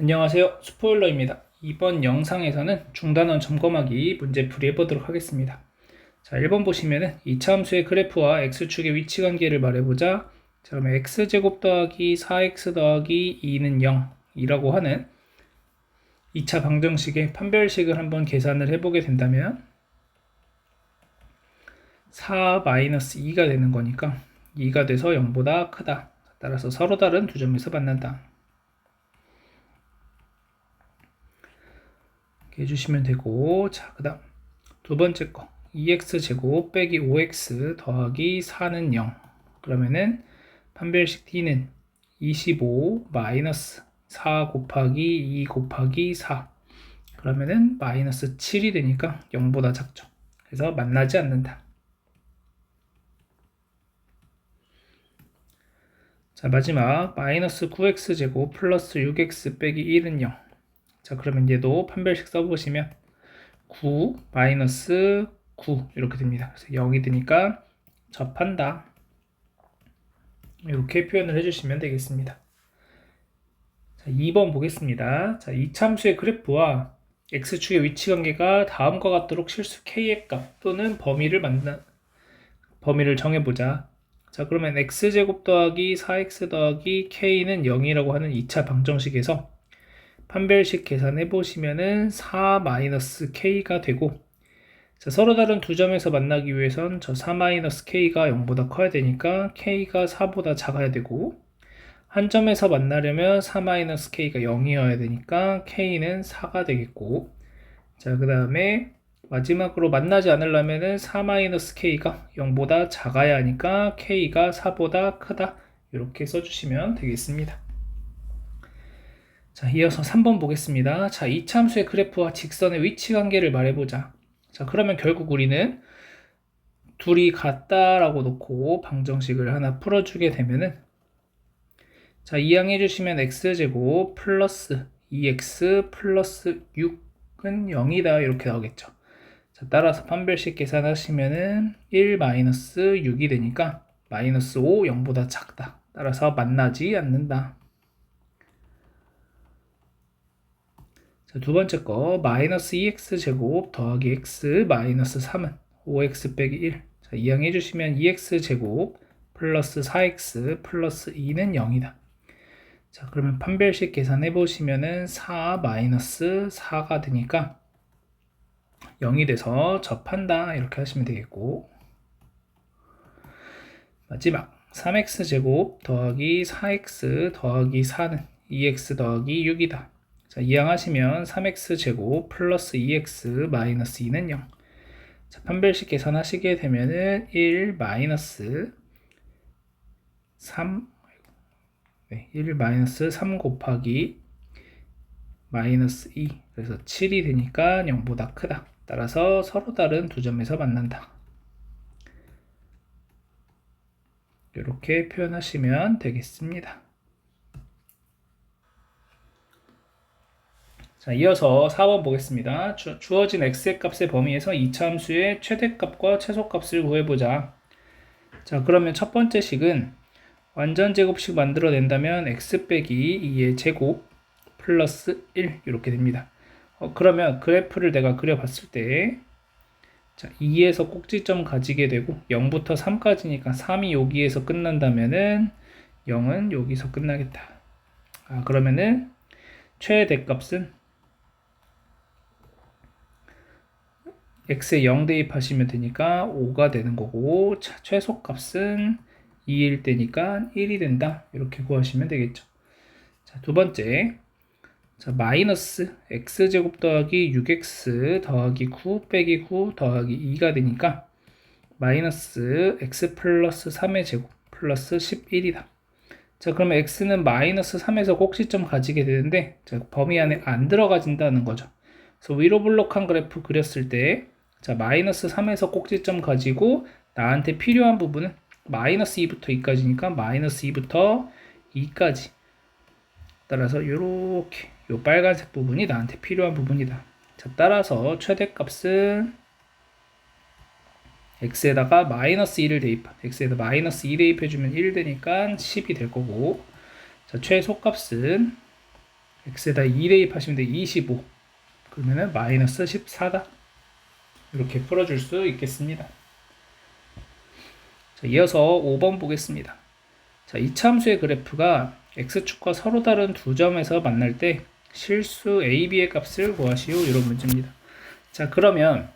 안녕하세요. 스포일러입니다. 이번 영상에서는 중단원 점검하기 문제 풀이 해 보도록 하겠습니다. 자, 1번 보시면은 이차 함수의 그래프와 x축의 위치 관계를 말해보자. 자, 그러면 x제곱 더하기 4x 더하기 2는 0 이라고 하는 2차 방정식의 판별식을 한번 계산을 해보게 된다면 4-2가 되는 거니까 2가 돼서 0보다 크다. 따라서 서로 다른 두 점에서 만난다. 이렇게 해주시면 되고. 자 그 다음 두 번째 거. 2x 제곱 빼기 5x 더하기 4는 0 그러면은 판별식 t는 25 마이너스 4 곱하기 2 곱하기 4 그러면은 마이너스 7이 되니까 0보다 작죠. 그래서 만나지 않는다. 자 마지막 마이너스 9x 제곱 플러스 6x 빼기 1은 0 자, 그러면 얘도 판별식 써보시면 9 마이너스 9 이렇게 됩니다. 그래서 0이 되니까 접한다. 이렇게 표현을 해주시면 되겠습니다. 자, 2번 보겠습니다. 자, 이 참수의 그래프와 x축의 위치 관계가 다음과 같도록 실수 k의 값 또는 범위를 만나 범위를 정해보자. 자, 그러면 x제곱 더하기 4x 더하기 k는 0이라고 하는 2차 방정식에서 판별식 계산해 보시면은 4-k가 되고 자, 서로 다른 두 점에서 만나기 위해선 저 4-k가 0보다 커야 되니까 k가 4보다 작아야 되고 한 점에서 만나려면 4-k가 0이어야 되니까 k는 4가 되겠고 자, 그 다음에 마지막으로 만나지 않으려면은 4-k가 0보다 작아야 하니까 k가 4보다 크다 이렇게 써주시면 되겠습니다. 자, 이어서 3번 보겠습니다. 자, 이 참수의 그래프와 직선의 위치 관계를 말해보자. 자, 그러면 결국 우리는 둘이 같다라고 놓고 방정식을 하나 풀어주게 되면은 자, 이항해 주시면 x제곱 플러스 2x 플러스 6은 0이다 이렇게 나오겠죠. 자, 따라서 판별식 계산하시면은 1 마이너스 6이 되니까 마이너스 5 0보다 작다. 따라서 만나지 않는다. 두 번째 거 마이너스 2x 제곱 더하기 x 마이너스 3은 5x 빼기 1 자, 이항 해 주시면 2x 제곱 플러스 4x 플러스 2는 0이다. 자, 그러면 판별식 계산해 보시면은 4 마이너스 4가 되니까 0이 돼서 접한다 이렇게 하시면 되겠고 마지막 3x 제곱 더하기 4x 더하기 4는 2x 더하기 6이다. 자, 이항하시면 3x 제곱 플러스 2x 마이너스 2는 0. 자, 판별식 계산하시게 되면은 1 마이너스 3 네, 1 마이너스 3 곱하기 마이너스 2 그래서 7이 되니까 0보다 크다. 따라서 서로 다른 두 점에서 만난다. 이렇게 표현하시면 되겠습니다. 자, 이어서 4번 보겠습니다. 주, 어진 x의 값의 범위에서 이차함수의 최대값과 최소값을 구해보자. 자, 그러면 첫 번째 식은 완전 제곱식 만들어낸다면 x 빼기 2의 제곱 플러스 1 이렇게 됩니다. 어, 그러면 그래프를 내가 그려봤을 때 자, 2에서 꼭지점 가지게 되고 0부터 3까지니까 3이 여기에서 끝난다면은 0은 여기서 끝나겠다. 아, 그러면은 최대값은 x에 0 대입하시면 되니까 5가 되는 거고 자, 최소값은 2일 때니까 1이 된다. 이렇게 구하시면 되겠죠. 자, 두 번째. 자, 마이너스 x제곱 더하기 6x 더하기 9 빼기 9 더하기 2가 되니까 마이너스 x 플러스 3의 제곱 플러스 11이다. 자 그러면 x는 마이너스 3에서 꼭지점 가지게 되는데 자, 범위 안에 안 들어가진다는 거죠. 그래서 위로 블록한 그래프 그렸을 때 자, 마이너스 3에서 꼭지점 가지고 나한테 필요한 부분은 마이너스 2부터 2까지니까 마이너스 2부터 2까지. 따라서 이렇게 요 빨간색 부분이 나한테 필요한 부분이다. 자, 따라서 최대값은 x에다가 마이너스 2를 대입, x에다 마이너스 2 대입해주면 1 되니까 10이 될 거고, 자, 최소값은 x에다 2 대입하시면 돼. 25. 그러면은 마이너스 14다. 이렇게 풀어줄 수 있겠습니다. 자, 이어서 5번 보겠습니다. 자, 이참수의 그래프가 x축과 서로 다른 두 점에서 만날 때 실수 a, b의 값을 구하시오. 이런 문제입니다. 자, 그러면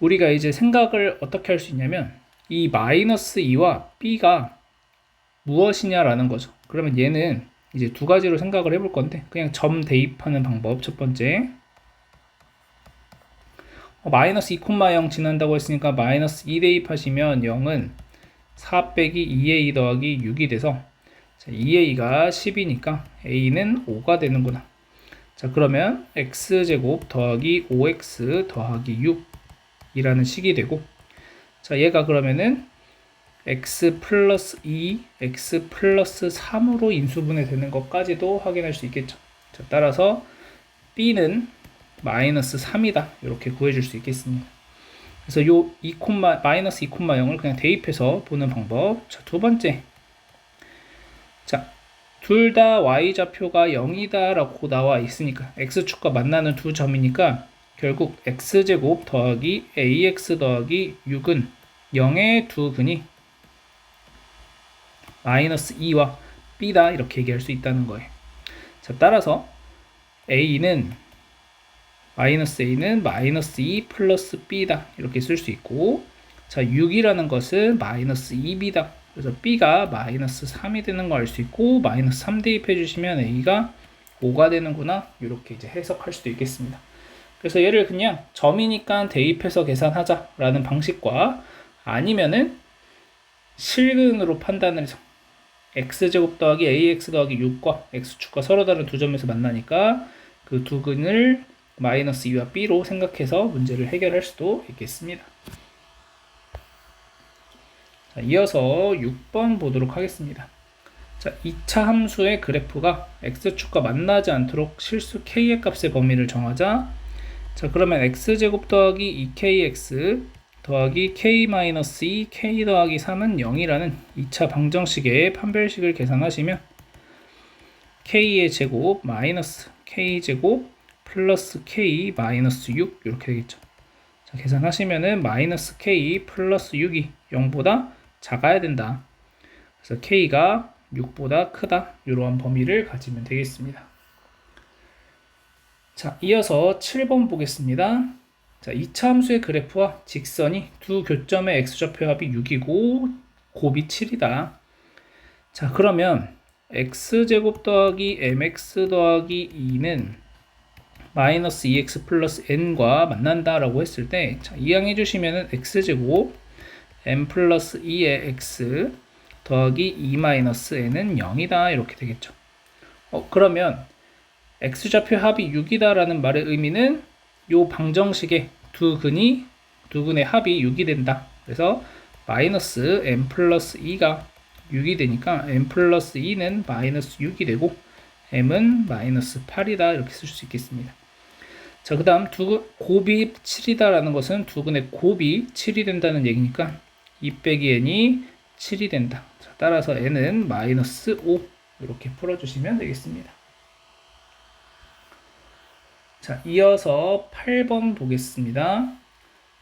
우리가 이제 생각을 어떻게 할 수 있냐면 이 마이너스 2와 b가 무엇이냐라는 거죠. 그러면 얘는 이제 두 가지로 생각을 해볼 건데 그냥 점 대입하는 방법 첫 번째 어, 마이너스 2,0 지난다고 했으니까 마이너스 2 대입하시면 0은 4 빼기 2a 더하기 6이 돼서 자, 2a가 10이니까 a는 5가 되는구나. 자 그러면 x제곱 더하기 5x 더하기 6이라는 식이 되고 자 얘가 그러면은 x 플러스 2, x 플러스 3으로 인수분해 되는 것까지도 확인할 수 있겠죠. 자, 따라서 b는 마이너스 3이다. 이렇게 구해줄 수 있겠습니다. 그래서 요 2, 마이너스 2,0을 그냥 대입해서 보는 방법. 자, 두 번째. 자, 둘 다 y좌표가 0이다 라고 나와 있으니까 x축과 만나는 두 점이니까 결국 x제곱 더하기 ax 더하기 6은 0의 두 근이 마이너스 2와 b다 이렇게 얘기할 수 있다는 거예요. 자, 따라서 a는 마이너스 a는 마이너스 2 플러스 b다. 이렇게 쓸 수 있고 자 6이라는 것은 마이너스 2b다. 그래서 b가 마이너스 3이 되는 거알수 있고 마이너스 3 대입해 주시면 a가 5가 되는구나. 이렇게 이제 해석할 수도 있겠습니다. 그래서 얘를 그냥 점이니까 대입해서 계산하자 라는 방식과 아니면은 실근으로 판단을 해서 x제곱 더하기 ax 더하기 6과 x축과 서로 다른 두 점에서 만나니까 그 두 근을 마이너스 2와 b로 생각해서 문제를 해결할 수도 있겠습니다. 자, 이어서 6번 보도록 하겠습니다. 자, 2차 함수의 그래프가 x축과 만나지 않도록 실수 k의 값의 범위를 정하자. 자, 그러면 x제곱 더하기 2kx 더하기 k-2 k 더하기 3은 0이라는 2차 방정식의 판별식을 계산하시면 k의 제곱 마이너스 k제곱 플러스 k 마이너스 6 이렇게 되겠죠. 자, 계산하시면은 마이너스 k 플러스 6이 0보다 작아야 된다. 그래서 k가 6보다 크다. 이러한 범위를 가지면 되겠습니다. 자, 이어서 7번 보겠습니다. 자, 2차 함수의 그래프와 직선이 두 교점의 x좌표 합이 6이고 곱이 7이다. 자, 그러면 x제곱 더하기 mx 더하기 2는 마이너스 2x 플러스 n과 만난다라고 했을 때 자, 이항 해 주시면은 x제곱 m 플러스 2의 x 더하기 2 마이너스 n은 0이다 이렇게 되겠죠. 어, 그러면 x좌표 합이 6이다라는 말의 의미는 요 방정식의 두 근이 두 근의 합이 6이 된다. 그래서 마이너스 m 플러스 2가 6이 되니까 m 플러스 2는 마이너스 6이 되고 m은 마이너스 8이다 이렇게 쓸 수 있겠습니다. 자, 그 다음 두 곱이 7이다라는 것은 두 근의 곱이 7이 된다는 얘기니까 2 빼기 n이 7이 된다. 자, 따라서 n은 마이너스 5 이렇게 풀어주시면 되겠습니다. 자, 이어서 8번 보겠습니다.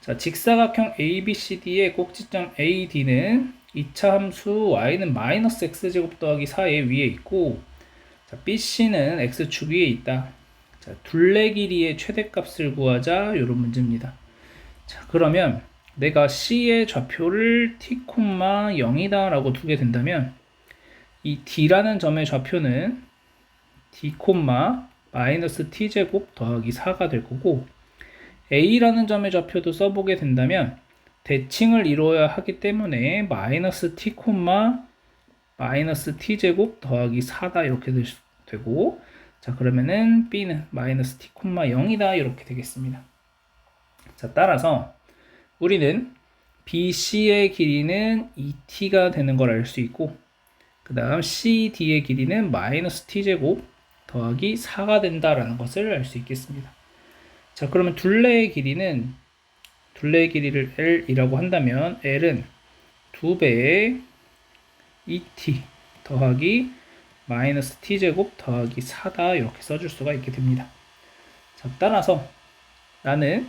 자, 직사각형 ABCD의 꼭지점 AD는 2차 함수 y는 마이너스 x제곱 더하기 4의 위에 있고 자, BC는 x축 위에 있다. 자, 둘레 길이의 최대값을 구하자 이런 문제입니다. 자, 그러면 내가 C의 좌표를 t, 0이다 라고 두게 된다면 이 D라는 점의 좌표는 D, 마이너스 t제곱 더하기 4가 될 거고 a라는 점의 좌표도 써보게 된다면 대칭을 이루어야 하기 때문에 마이너스 t, 마이너스 t제곱 더하기 4다 이렇게 되고 자 그러면은 b는 마이너스 t, 0이다 이렇게 되겠습니다. 자 따라서 우리는 BC의 길이는 2t가 되는 걸 알 수 있고 그 다음 CD의 길이는 마이너스 t제곱 더하기 4가 된다라는 것을 알 수 있겠습니다. 자, 그러면 둘레의 길이는 둘레의 길이를 L이라고 한다면 L은 2배의 ET 더하기 마이너스 t제곱 더하기 4다 이렇게 써줄 수가 있게 됩니다. 자, 따라서 나는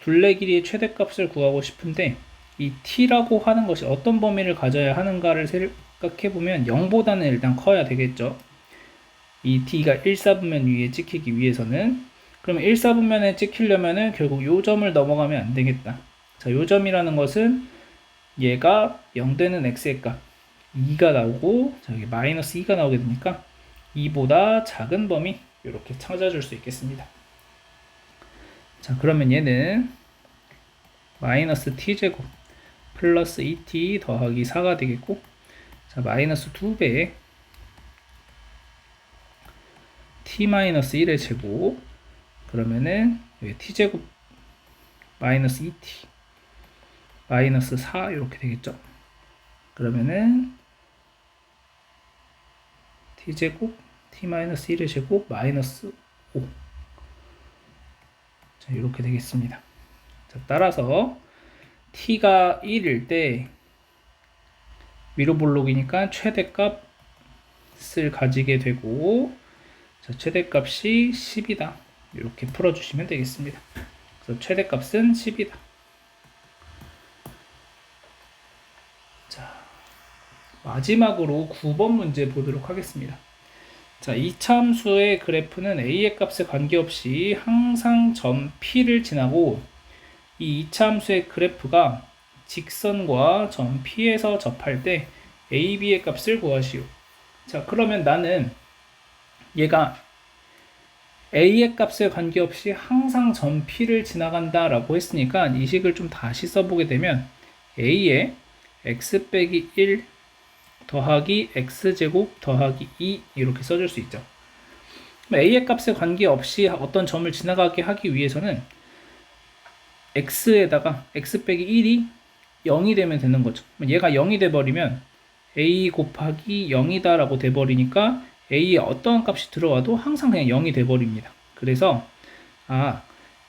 둘레 길이의 최대값을 구하고 싶은데 이 t라고 하는 것이 어떤 범위를 가져야 하는가를 생각해 보면 0보다는 일단 커야 되겠죠. 이 t가 1사분면 위에 찍히기 위해서는 그러면 1사분면에 찍히려면은 결국 요 점을 넘어가면 안 되겠다. 자, 요 점이라는 것은 얘가 0 되는 x의 값 2가 나오고 자, 여기 마이너스 2가 나오게 되니까 2보다 작은 범위 이렇게 찾아줄 수 있겠습니다. 자, 그러면 얘는 마이너스 t제곱 플러스 2t 더하기 4가 되겠고 자, 마이너스 2배에 t 마이너스 1의 제곱 그러면은 여기 t제곱 마이너스 2t 마이너스 4 이렇게 되겠죠. 그러면은 t제곱 t 마이너스 1의 제곱 마이너스 5 자, 이렇게 되겠습니다. 자, 따라서 t가 1일 때 위로 볼록이니까 최대값을 가지게 되고 자, 최대값이 10이다. 이렇게 풀어주시면 되겠습니다. 그래서 최대값은 10이다. 마지막으로 9번 문제 보도록 하겠습니다. 자, 이 참수의 그래프는 a의 값에 관계없이 항상 점 p를 지나고 이 이차함수의 그래프가 직선과 점 p에서 접할 때 a, b의 값을 구하시오. 자, 그러면 나는 얘가 a의 값에 관계없이 항상 점 p를 지나간다라고 했으니까 이 식을 좀 다시 써보게 되면 a의 x 빼기 1 더하기 x제곱 더하기 2 이렇게 써줄 수 있죠. a의 값에 관계없이 어떤 점을 지나가게 하기 위해서는 x에다가 x 빼기 1이 0이 되면 되는 거죠. 얘가 0이 돼버리면 a 곱하기 0이다 라고 돼버리니까 a에 어떠한 값이 들어와도 항상 그냥 0이 돼버립니다. 그래서 아,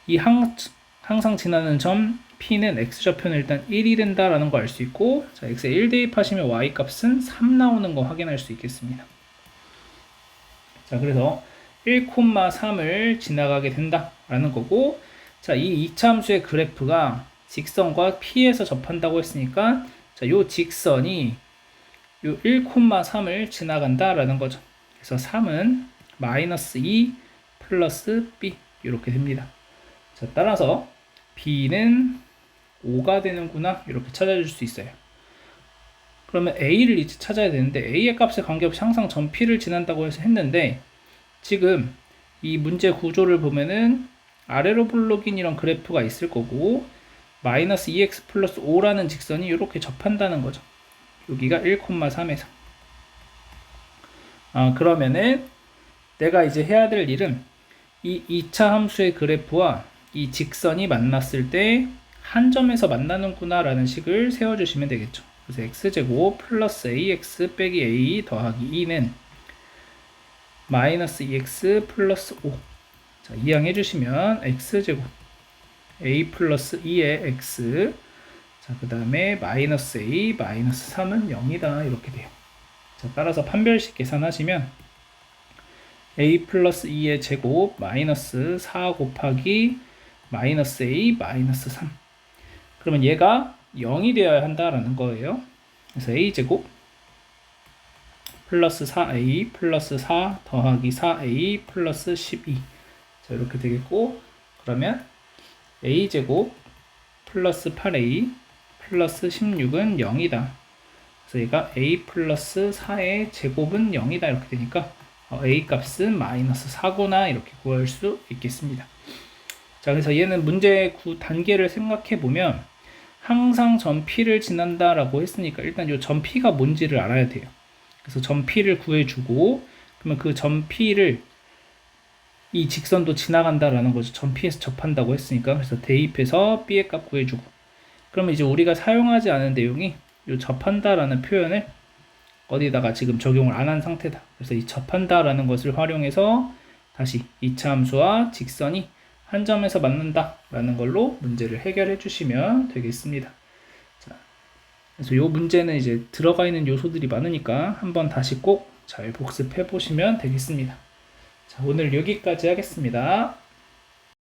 이 항, 항상 지나는 점 p는 x좌표는 일단 1이 된다라는 거 알 수 있고 자, x에 1 대입하시면 y 값은 3 나오는 거 확인할 수 있겠습니다. 자, 그래서 1,3을 지나가게 된다라는 거고 자, 이 이차함수의 그래프가 직선과 p에서 접한다고 했으니까 자, 요 직선이 요 1,3을 지나간다라는 거죠. 그래서 3은 마이너스 2 플러스 b 이렇게 됩니다. 자, 따라서 b는 5가 되는구나 이렇게 찾아줄 수 있어요. 그러면 a를 이제 찾아야 되는데 a의 값에 관계없이 항상 점 p를 지난다고 해서 했는데 지금 이 문제 구조를 보면은 아래로 블록인 이런 그래프가 있을 거고 마이너스 2x 플러스 5라는 직선이 이렇게 접한다는 거죠. 여기가 1,3에서 아 그러면은 내가 이제 해야 될 일은 이 2차 함수의 그래프와 이 직선이 만났을 때 한 점에서 만나는구나 라는 식을 세워주시면 되겠죠. 그래서 x제곱 플러스 ax 빼기 a 더하기 2는 마이너스 2x 플러스 5 자, 이항해 주시면 x제곱 a 플러스 2의 x 자, 그 다음에 마이너스 a 마이너스 3은 0이다 이렇게 돼요. 자, 따라서 판별식 계산하시면 a 플러스 2의 제곱 마이너스 4 곱하기 마이너스 a 마이너스 3 그러면 얘가 0이 되어야 한다라는 거예요. 그래서 a 제곱 플러스 4a 플러스 4 더하기 4a 플러스 12 자, 이렇게 되겠고 그러면 a 제곱 플러스 8a 플러스 16은 0이다. 그래서 얘가 a 플러스 4의 제곱은 0이다 이렇게 되니까 어, a 값은 마이너스 4구나 이렇게 구할 수 있겠습니다. 자, 그래서 얘는 문제 9 단계를 생각해 보면 항상 점 P를 지난다라고 했으니까 일단 이점 P가 뭔지를 알아야 돼요. 그래서 점 P를 구해주고 그러면 그점 P를 이 직선도 지나간다라는 거죠. 점 P에서 접한다고 했으니까 그래서 대입해서 B의 값 구해주고 그러면 이제 우리가 사용하지 않은 내용이 이 접한다라는 표현을 어디다가 지금 적용을 안 한 상태다. 그래서 이 접한다라는 것을 활용해서 다시 이차 함수와 직선이 한 점에서 만난다라는 걸로 문제를 해결해 주시면 되겠습니다. 자, 그래서 이 문제는 이제 들어가 있는 요소들이 많으니까 한번 다시 꼭 잘 복습해 보시면 되겠습니다. 자, 오늘 여기까지 하겠습니다.